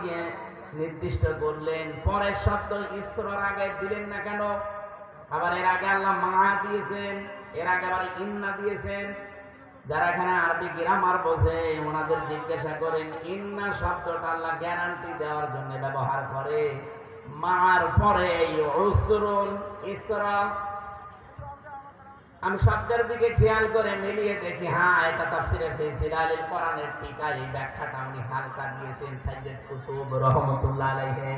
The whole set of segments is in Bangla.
দিয়ে নির্দিষ্ট করলেন পরের শব্দ ঈশ্বর আগে দিলেন না কেন? আবার এর আগে আল্লাহ মা দিয়েছেন, এর আগে আবার ইন্না দিয়েছেন। যারা এখানে আরবি গ্রামার বোঝে, ওনাদের জিজ্ঞাসা করেন, ইন্না শব্দটা আল্লাহ গ্যারান্টি দেওয়ার জন্য ব্যবহার করে। মার পরে ইসরা আমি শব্দের দিকে খেয়াল করে মিলিয়ে দেখি হ্যাঁ এটা তাফসিরে ফেসিলালিল কোরআনের টিকা, এই ব্যাখ্যাটা উনি হালকা দিয়েছেন সাইয়েদ কুতুব রহমতুল্লাহ আলাইহি।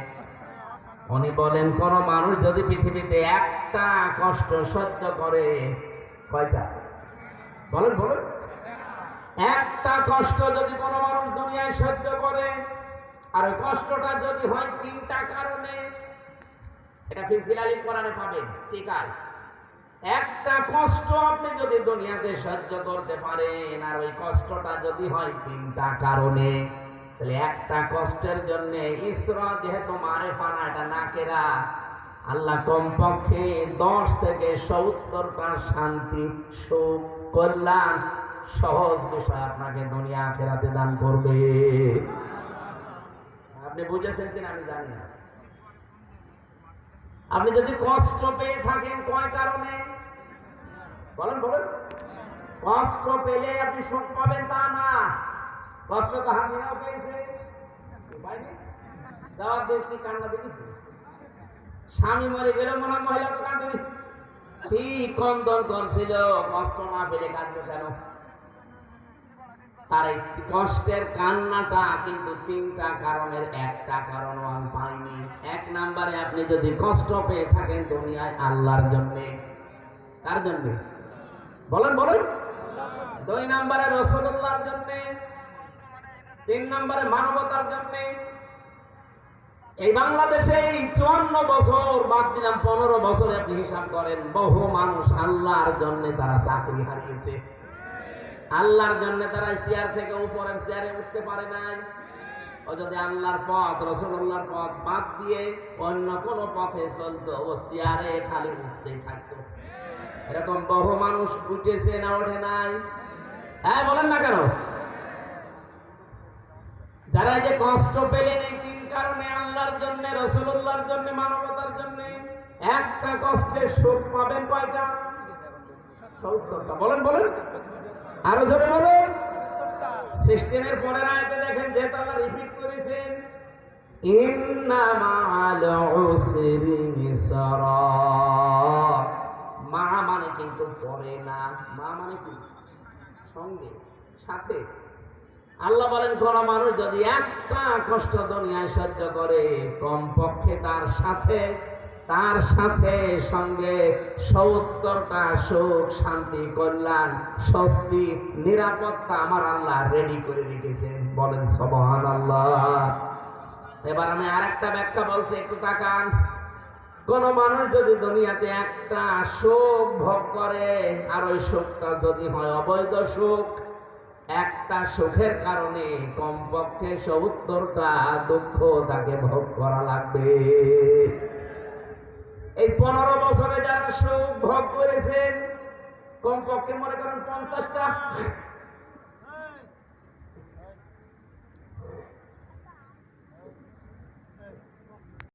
উনি বলেন, কোন মানুষ যদি পৃথিবীতে একটা কষ্ট সহ্য করে, কয়টা? বলেন বলেন। একটা কষ্ট যদি কোনো মানুষ দুনিয়ায় সহ্য করে, আর ওই কষ্টটা যদি হয় তিনটা কারণে, এটা ফিজিলালি কোরআনে পাবেন, টিকায়। একটা কষ্ট আপনি যদি দুনিয়াতে সহ্য করতে পারেন, আর ওই কষ্টটা যদি হয় তিনটা কারণে, তাহলে একটা কষ্টের জন্য ইসরা যেহেতু মারে ফানা এটা নাকেরা আল্লাহ কমপক্ষে দশ থেকে সত্তরটা শান্তি, সুখ, কল্যাণ সহজ বিষয় আপনাকে দুনিয়া আখেরাতে দান করবে। আপনি বুঝেছেন কিনা আমি জানি না। আপনি যদি কষ্ট পেয়ে থাকেন, কয় কারণে? বলেন বলেন। কষ্ট পেলে আপনি সুখ পাবেন, তা না। কষ্ট তো হামিনাও পেয়েছে। যাওয়ার দেখছি কান্না দেখেছি? স্বামী মরে গেল, মনে মহিলা তো কাঁদবে। ঠিক কন্দন করছিল, কষ্ট না পেলে কাঁদবে কেন? তার এই কষ্টের কান্নাটা কিন্তু তিনটা কারণের, একটা কারণও আমি পাইনি। এক নাম্বারে আপনি যদি কষ্ট পেয়ে থাকেন দুনিয়ায় আল্লাহর জন্যে, কার জন্যে? বলেন বলেন। দুই নাম্বারে রসগোল্লার জন্যে, তিন নাম্বারে মানবতার জন্যে। এই বাংলাদেশে এই চুয়ান্ন বছর, বাদ দিলাম পনেরো বছরে আপনি হিসাব করেন, বহু মানুষ আল্লাহর জন্য তারা চাকরি হারিয়েছে। আল্লাহর জন্য তারা চেয়ার থেকে উপরের চেয়ারে উঠতে পারে নাই। ও যদি আল্লাহর পথ রসগোল্লার পথ বাদ দিয়ে অন্য কোনো পথে চলতো, ও চেয়ারে খালি উঠতেই থাকতো। এরকম বহু মানুষ উঠেছে না ওঠে নাই। হ্যাঁ বলেন না কেন? যারা যে কষ্ট পেলেন এই তিন কারণে আল্লাহর জন্য রসুল্লাহর জন্য, মানবতার জন্য, একটা কষ্টের সুখ পাবেন কয়টা? সত্তরটা। বলেন বলেন। আরও ধরে বলুন। সিস্টেমের পরের আয়তে দেখেন যে তারা রিপিট করেছেন মা মানে কিন্তু পরে না, মা মানে কি? সঙ্গে, সাথে। আল্লাহ বলেন, কোন মানুষ যদি একটা কষ্ট দুনিয়ায় সহ্য করে, কমপক্ষে তার সাথে তার সাথে সঙ্গে সত্তরটা সুখ, শান্তি, কল্যাণ, স্বস্তি, নিরাপত্তা আমার আল্লাহ রেডি করে রেখেছেন। বলেন সবহান আল্লাহ এবার আমি আরেকটা ব্যাখ্যা বলছি, একটু তাকান। কোন মানুষ যদি দুনিয়াতে একটা সুখ ভোগ করে, আর ওই সুখটা যদি হয় অবৈধ সুখ, একটা সুখের কারণে কমপক্ষে সত্তরটা দুঃখ তাকে ভোগ করা লাগবে এই পনেরো বছরে যারা সুখ ভোগ করেছেন কমপক্ষে মনে করেন পঞ্চাশটা।